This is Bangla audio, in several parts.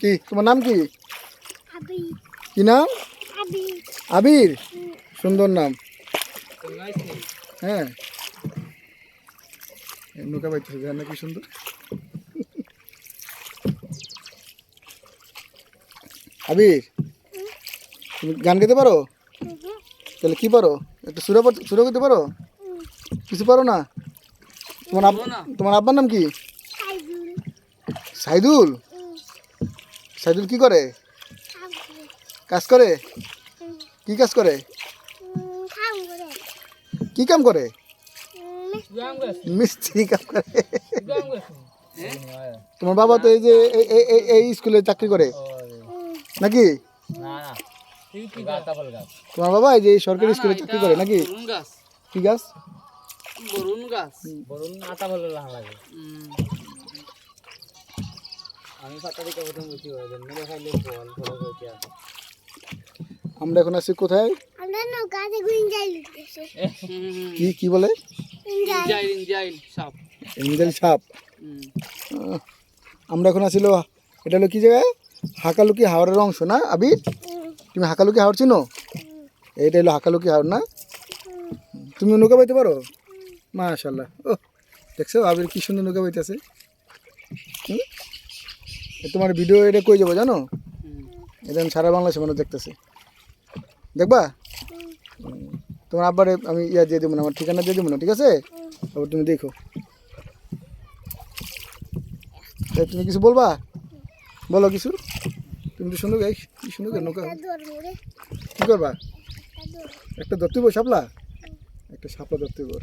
কি? তোমার নাম কি? আবি কি নাম? আবির। সুন্দর নাম। হ্যাঁ। নৌকা পাইতেছে জান না কি সুন্দর? আবির তুমি গান গাইতে পারো? তাহলে কি পারো? একটা সুরা সুরা করতে পারো? কিছু পারো না? তোমার তোমার আব্বার নাম কি? সাইদুল। সাইদুল সাইদুল কি করে? কাজ করে? কি কাজ করে? কি কাম করে? মিস্ত্রি কাম করে। তোমার বাবা তো এই যে এই- স্কুলে চাকরি করে। নাকি? তোমার বাবা এই যে এই সরকারি স্কুলে চাকরি করে নাকি? গাছ কি গাছ? বরুণ গাছ। বরুণ আতা ভালো লাগে। আমি পাতা দিকে প্রথম বুঝি মেরে খাইলে বল বড় হইতে আসে আমরা এখন আছি কোথায়? আমরা নৌকাতে গুইন যাই কি কি বলে? ইঞ্জাই জাইল। জাইল সাপ। এঞ্জেল সাপ। আমরা এখন আছিল এটা হলো কি জায়গায়? হাকালুকি হাওড়ের অংশ না আবির তুমি হাকালুকি হাওড় চিনো? এইটা হলো হাকালুকি হাওড় না? তুমি নৌকা বাইতে পারো? মাশাল্লাহ ও দেখছ আবির কি সুন্দর নৌকা বাইতেছে? তোমার ভিডিও এটা কই যাব জানো। এটা সারা বাংলাদেশে মানুষ দেখতেছে। দেখবা? তোমার আব্বারে আমি ইয়া দিয়ে দেবো না আমার ঠিকানা দিয়ে দেবো না ঠিক আছে? তারপর তুমি দেখো। তুমি কিছু বলবা? বলো কিছু? তুমি তো সুন্দর গাই কি সুন্দর গাই নৌকা। কি করবা? একটা ধরতে বই শাপলা? একটা সাপলা ধরতে বর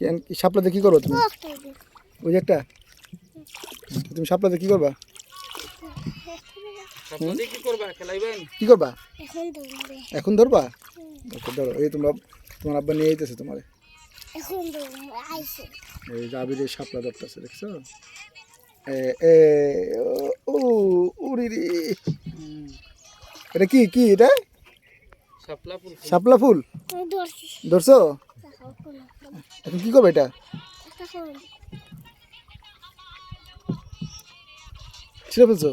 কেন কি সাপলাতে কি করব তুমি? ওই যে একটা? তুমি সাপলাতে কি করবা? কি করবা? এখন ধরবা। এখন ধরো। এই তোমরা তোমার আব্বা নিয়ে যেতেছে তোমার। এই গাভীরে সাপলা ধরতেছে দেখছ? এ ও উড়ি রে। এটা কি কি এটা? শাপলা ফুল। ধরছো? এখন কি করবে এটা? ছিঁড়ে ফেলছো?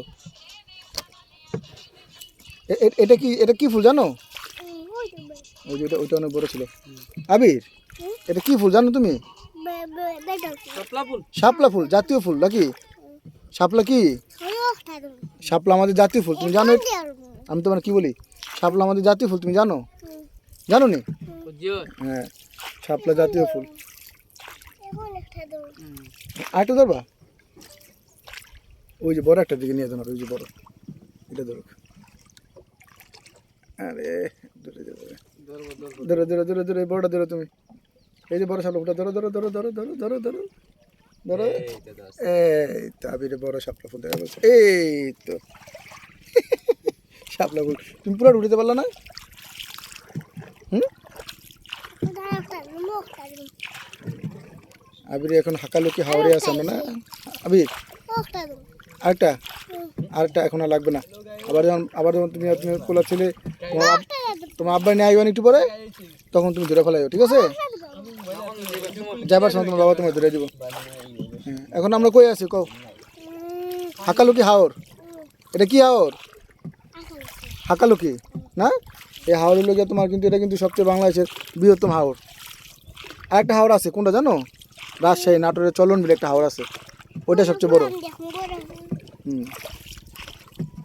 এটা কি এটা কি ফুল জানো? ওই যে ওইটা অনেক বড় ছিল। আবির এটা কি ফুল জানো তুমি? শাপলা ফুল। জাতীয় ফুল নাকি? শাপলা কি? আমি শাপলা আমাদের জাতীয় ফুল তুমি জানো আমি তোমার কি বলি? শাপলা আমাদের জাতীয় ফুল তুমি জানো? জানো নি হ্যাঁ। শাপলা জাতীয় ফুল। আরেকটা ধরবা? ওই যে বড় একটা দিকে নিয়ে ধরো ওই যে বড়। এটা ধরো আরে ধরে ধরে ধরো। ধরো ধরো বড়টা ধরো তুমি। এই যে বড় শাপলা ধরো ধরো ধরো ধরো ধরো ধরো ধরো। ধরো। এই তো আবিরে বড় শাপলা ফুল দেখা এই তো। শাপলা ফুল। তুমি পুরো উড়িতে পারল না হুম দাঁড়া একটা মুখটা দর আবির এখন হাকালুকি হাওড়ে আছে না? আবির? আরেকটা? আরেকটা এখন আর লাগবে না। আবার যখন আবার যখন তুমি তুমি কোলা ছেলে তোমার আব- তোমার আব্বা নিয়ে আইবেন একটু পরে তখন তুমি ধরে ফেলাইও ঠিক আছে? যাবার সময় তোমার বাবা তোমার ধরে দিব। হ্যাঁ, এখন আমরা কই আছি? কও। হাকালুকি হাওর এটা কি হাওর হাকালুকি। না? এই হাওড়ের লোক তোমার কিন্তু এটা কিন্তু সবচেয়ে বাংলাদেশের বৃহত্তম হাওর আরেকটা হাওর আছে কোনটা জানো? রাজশাহী নাটোরের চলন বিলে একটা হাওর আছে। ওইটা সবচেয়ে বড়। হুম।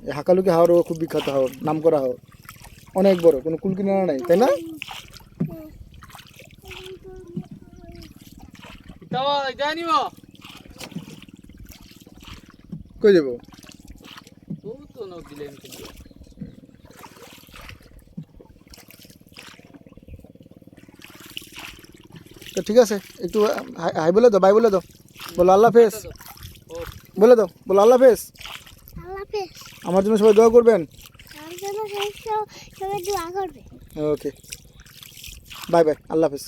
এই হাকালুকি হাওড়ও খুব বিখ্যাত হাওড় নাম করা হাওড়। অনেক বড় কোনো কুল কিনারা নাই তাই না? কই যাব ও তো নক দিলেন কিন্তু তো ঠিক আছে? একটু হাই বলে দাও বাই বলে দাও। বলো আল্লাহ ফেস বলে দাও বলো আল্লাহ ফেস আমার জন্য সবাই দোয়া করবেন। ওকে। বাই বাই আল্লাহ হাফেজ।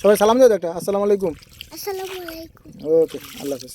সবাই সালাম দাও একটা। আসসালামু আলাইকুম। আসসালামু আলাইকুম। ওকে আল্লাহ হাফেজ।